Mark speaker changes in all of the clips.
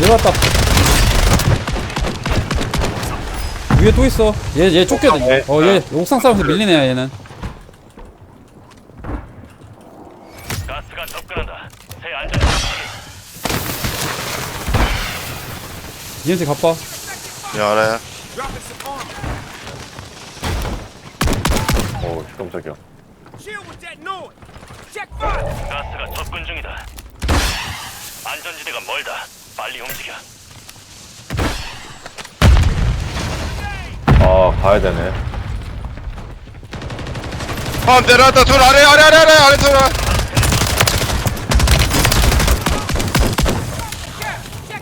Speaker 1: 내려왔다. 위에 또 있어. 얘, 얘 쫓겨야 돼.
Speaker 2: 네.
Speaker 1: 어, 얘 옥상 싸움에서 밀리네, 얘는.
Speaker 3: 가스가 접근한다. 새 안전.
Speaker 1: 니한테 가빠.
Speaker 4: 야 알아요
Speaker 2: 어 깜짝이야.
Speaker 3: 가스가 접근 중이다. 안전지대가 멀다. 빨리 움직여.
Speaker 2: 아 가야 되네
Speaker 4: 아 내려왔다 둘 아래 아래 아래 아래 아래 둘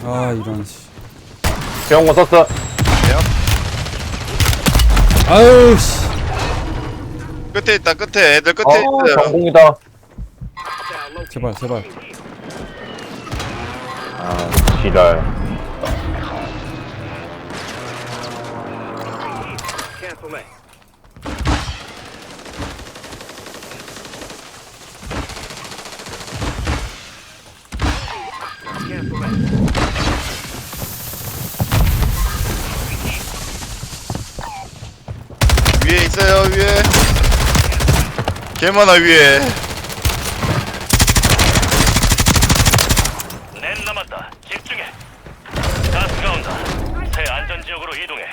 Speaker 1: 아, 이런, 씨.
Speaker 2: 병원 썼어
Speaker 1: 아유, 씨.
Speaker 4: 끝에 있다 끝에 애들 끝에
Speaker 2: 아
Speaker 4: 있어요
Speaker 2: 장공이다
Speaker 1: 제발, 제발.
Speaker 2: 아 지랄.
Speaker 4: 위에 있어요 위에 개 많아 위에
Speaker 3: 넷 남았다. 집중해. 가스가 온다. 새 안전 지역으로 이동해.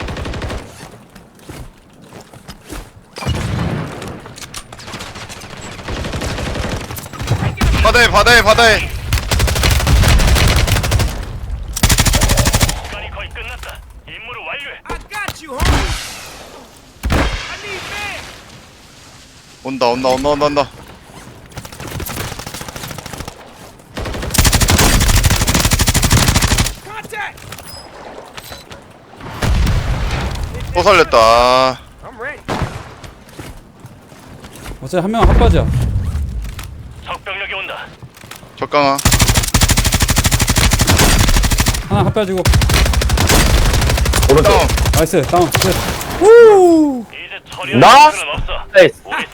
Speaker 4: 바다에 바다에 바다에
Speaker 3: 시간이 거의 끝났다. 임무를 완료해.
Speaker 5: I got you, homie. I need man.
Speaker 4: 온다 온다 온다 온다 온다 또 살렸다.
Speaker 1: 어차피 한 명은 핫바지야.
Speaker 3: 적병력이 온다.
Speaker 4: 적강아
Speaker 1: 하나 핫바지고.
Speaker 2: 오른쪽
Speaker 4: 다운
Speaker 1: 나이스, 다운. 끝. 후!
Speaker 3: 이제 처리할
Speaker 2: 나?
Speaker 3: 필요는 없어.
Speaker 2: 나이스
Speaker 3: 우리